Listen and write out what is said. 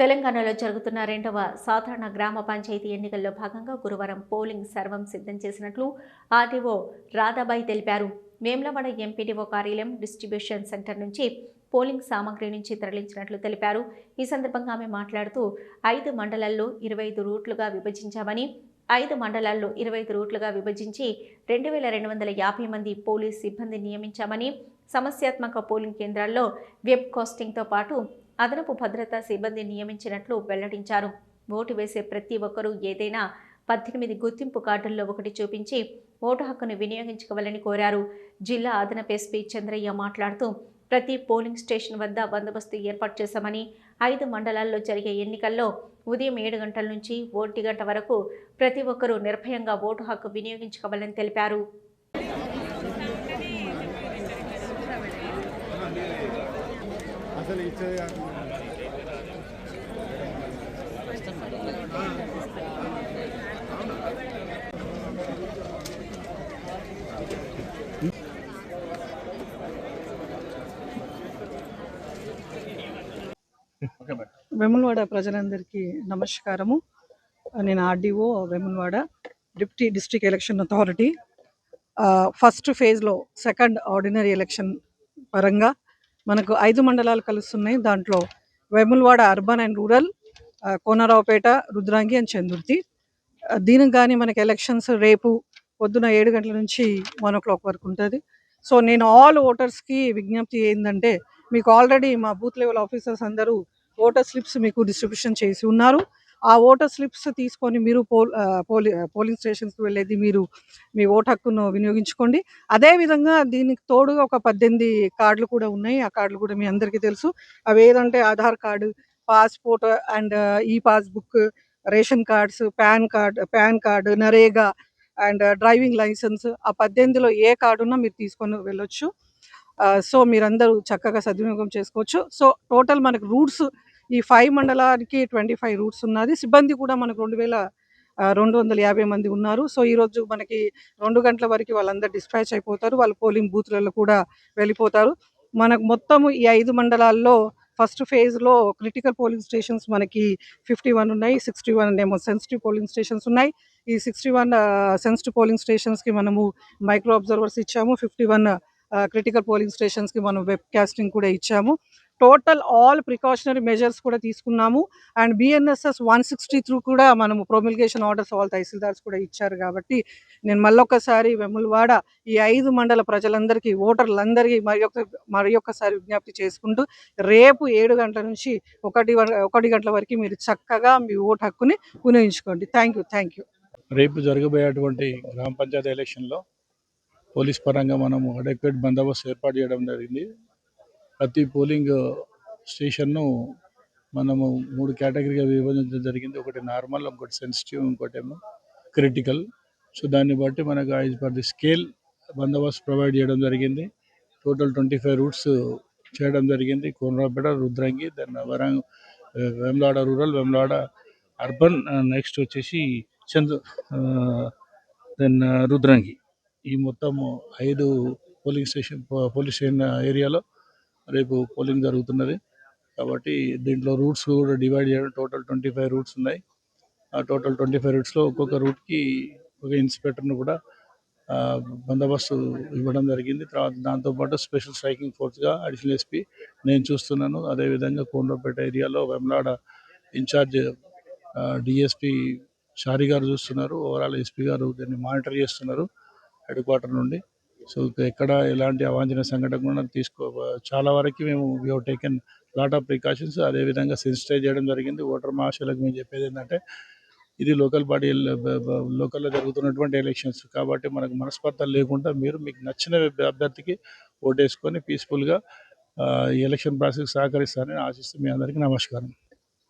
తెలంగాణలో జరుగుతున్న రెండవ సాధారణ గ్రామ పంచాయతీ ఎన్నికల్లో భాగంగా గురువారం పోలింగ్ సర్వం సిద్ధం చేసినట్లు ఆర్డీఓ రాధాబాయి తెలిపారు. వేమ్లవాడ ఎంపీడీఓ కార్యాలయం డిస్ట్రిబ్యూషన్ సెంటర్ నుంచి పోలింగ్ సామాగ్రి నుంచి తరలించినట్లు తెలిపారు. ఈ సందర్భంగా ఆమె మాట్లాడుతూ ఐదు మండలాల్లో ఇరవై ఐదు రూట్లుగా విభజించామని ఐదు మండలాల్లో ఇరవై ఐదు రూట్లుగా విభజించి రెండు వేల రెండు వందల యాభై మంది పోలీస్ సిబ్బంది నియమించామని సమస్యాత్మక పోలింగ్ కేంద్రాల్లో వెబ్ కాస్టింగ్తో పాటు అదనపు భద్రతా సిబ్బంది నియమించినట్లు వెల్లడించారు. ఓటు వేసే ప్రతి ఒక్కరూ ఏదైనా పద్దెనిమిది గుర్తింపు కార్డుల్లో ఒకటి చూపించి ఓటు హక్కును వినియోగించుకోవాలని కోరారు. జిల్లా అదనపు ఎస్పీ చంద్రయ్య మాట్లాడుతూ ప్రతి పోలింగ్ స్టేషన్ వద్ద బందోబస్తు ఏర్పాటు చేశామని ఐదు మండలాల్లో జరిగే ఎన్నికల్లో ఉదయం ఏడు గంటల నుంచి ఒంటి గంట వరకు ప్రతి ఒక్కరూ నిర్భయంగా ఓటు హక్కు వినియోగించుకోవాలని తెలిపారు. అసలు వెములవాడ ప్రజలందరికీ నమస్కారము. నేను RDO Vemulawada deputy district election authority. First ఫేజ్లో సెకండ్ ఆర్డినరీ ఎలక్షన్ పరంగా మనకు ఐదు మండలాలు కలుస్తున్నాయి. దాంట్లో Vemulawada urban and rural Konaraopet Rudrangi and Chandurthi. దీనికి కానీ మనకి ఎలక్షన్స్ రేపు పొద్దున ఏడు గంటల నుంచి వన్ ఓ క్లాక్ వరకు ఉంటుంది. సో నేను ఆల్ ఓటర్స్కి విజ్ఞప్తి ఏంటంటే మీకు ఆల్రెడీ మా బూత్ లెవెల్ ఆఫీసర్స్ అందరూ ఓటర్ స్లిప్స్ మీకు డిస్ట్రిబ్యూషన్ చేసి ఉన్నారు. ఆ ఓటర్ స్లిప్స్ తీసుకొని మీరు పోల్ పోలి పోలింగ్ స్టేషన్స్కి వెళ్ళేది మీరు మీ ఓటు హక్కును వినియోగించుకోండి. అదేవిధంగా దీనికి తోడుగా ఒక పద్దెనిమిది కార్డులు కూడా ఉన్నాయి. ఆ కార్డులు కూడా మీ అందరికీ తెలుసు. అవి ఏదంటే ఆధార్ కార్డు పాస్పోర్ట్ అండ్ ఈ passbook ration cards PAN card PAN card NREGA and driving licence. ఆ పద్దెనిమిదిలో ఏ కార్డు ఉన్నా మీరు తీసుకొని వెళ్ళొచ్చు. సో మీరందరూ చక్కగా సద్వినియోగం చేసుకోవచ్చు. సో టోటల్ మనకు రూట్స్ ఈ ఫైవ్ మండలానికి ట్వంటీ ఫైవ్ రూట్స్ ఉన్నది. సిబ్బంది కూడా మనకు రెండు వేల రెండు వందల యాభై మంది ఉన్నారు. సో ఈరోజు మనకి రెండు గంటల వరకు వాళ్ళందరూ డిస్పాచ్ అయిపోతారు. వాళ్ళు పోలింగ్ బూత్లలో కూడా వెళ్ళిపోతారు. మనకు మొత్తం ఈ ఐదు మండలాల్లో ఫస్ట్ ఫేజ్లో క్రిటికల్ పోలింగ్ స్టేషన్స్ మనకి ఫిఫ్టీ వన్ ఉన్నాయి. సిక్స్టీ వన్ ఏమో సెన్సిటివ్ పోలింగ్ స్టేషన్స్ ఉన్నాయి. ఈ సిక్స్టీ వన్ సెన్సిటివ్ పోలింగ్ స్టేషన్స్కి మనము మైక్రో అబ్జర్వర్స్ ఇచ్చాము. ఫిఫ్టీ వన్ క్రిటికల్ పోలింగ్ స్టేషన్స్కి మనం వెబ్ కాస్టింగ్ కూడా ఇచ్చాము. టోటల్ ఆల్ ప్రికాషనరీ మెజర్స్ కూడా తీసుకున్నాము. And BNSS one sixty through కూడా మనము ప్రొమిల్గేషన్ ఆర్డర్స్ ఆల్ తహసీల్దార్స్ కూడా ఇచ్చారు కాబట్టి నేను మళ్ళొక్కసారి వెములవాడ ఈ ఐదు మండల ప్రజలందరికీ ఓటర్లందరికీ మరి ఒక మరి ఒక్కసారి విజ్ఞప్తి చేసుకుంటూ రేపు ఏడు గంటల నుంచి ఒకటి ఒకటి గంటల వరకు మీరు చక్కగా మీ ఓటు హక్కుని వినియోగించుకోండి. Thank you thank you. రేపు జరగబోయేటువంటి గ్రామ పంచాయతీ ఎలక్షన్లో పోలీస్ పరంగా మనము అడెక్వేట్ బందోబస్తు ఏర్పాటు చేయడం జరిగింది. ప్రతి పోలింగ్ స్టేషన్ను మనము మూడు కేటగిరీగా విభజించడం జరిగింది. ఒకటి నార్మల్ ఇంకోటి సెన్సిటివ్ ఇంకోటేమో క్రిటికల్. సో దాన్ని బట్టి మనకు యాజ్ పర్ ది స్కేల్ బందోబస్తు ప్రొవైడ్ చేయడం జరిగింది. టోటల్ ట్వంటీ ఫైవ్ రూట్స్ చేయడం జరిగింది. Konaraopet Rudrangi then వరంగ్ Vemulawada rural Vemulawada urban next వచ్చేసి చంద్ర దెన్ రుద్రంగి. ఈ మొత్తం ఐదు పోలింగ్ స్టేషన్ పోలీస్ స్టేషన్ ఏరియాలో రేపు పోలింగ్ జరుగుతున్నది. కాబట్టి దీంట్లో రూట్స్ కూడా డివైడ్ చేయడం టోటల్ ట్వంటీ ఫైవ్ రూట్స్ ఉన్నాయి. ఆ టోటల్ ట్వంటీ ఫైవ్ రూట్స్లో ఒక్కొక్క రూట్కి ఒక ఇన్స్పెక్టర్ను కూడా బందోబస్తు ఇవ్వడం జరిగింది. తర్వాత దాంతోపాటు స్పెషల్ స్ట్రైకింగ్ ఫోర్స్గా అడిషనల్ ఎస్పీ నేను చూస్తున్నాను. అదేవిధంగా కోండ్రపేట ఏరియాలో వెమ్లాడ ఇన్ఛార్జ్ డిఎస్పి షారీ గారు చూస్తున్నారు. ఓవరాల్ ఎస్పీ గారు దీన్ని మానిటర్ చేస్తున్నారు హెడ్ క్వార్టర్ నుండి. సో ఎక్కడ ఎలాంటి అవాంఛనీయ సంఘటన కూడా తీసుకో చాలా వరకు మేము we taken lot of precautions అదేవిధంగా సెన్సిటైజ్ చేయడం జరిగింది. ఓటర్ మహాశయులకు మేము చెప్పేది ఏంటంటే ఇది లోకల్ బాడీ లోకల్లో జరుగుతున్నటువంటి ఎలక్షన్స్ కాబట్టి మనకు మనస్పర్ధలు లేకుండా మీరు మీకు నచ్చిన అభ్యర్థికి ఓటేసుకొని పీస్ఫుల్గా ఎలక్షన్ ప్రాసెస్ సహకరిస్తారని ఆశిస్తూ మీ అందరికీ నమస్కారం.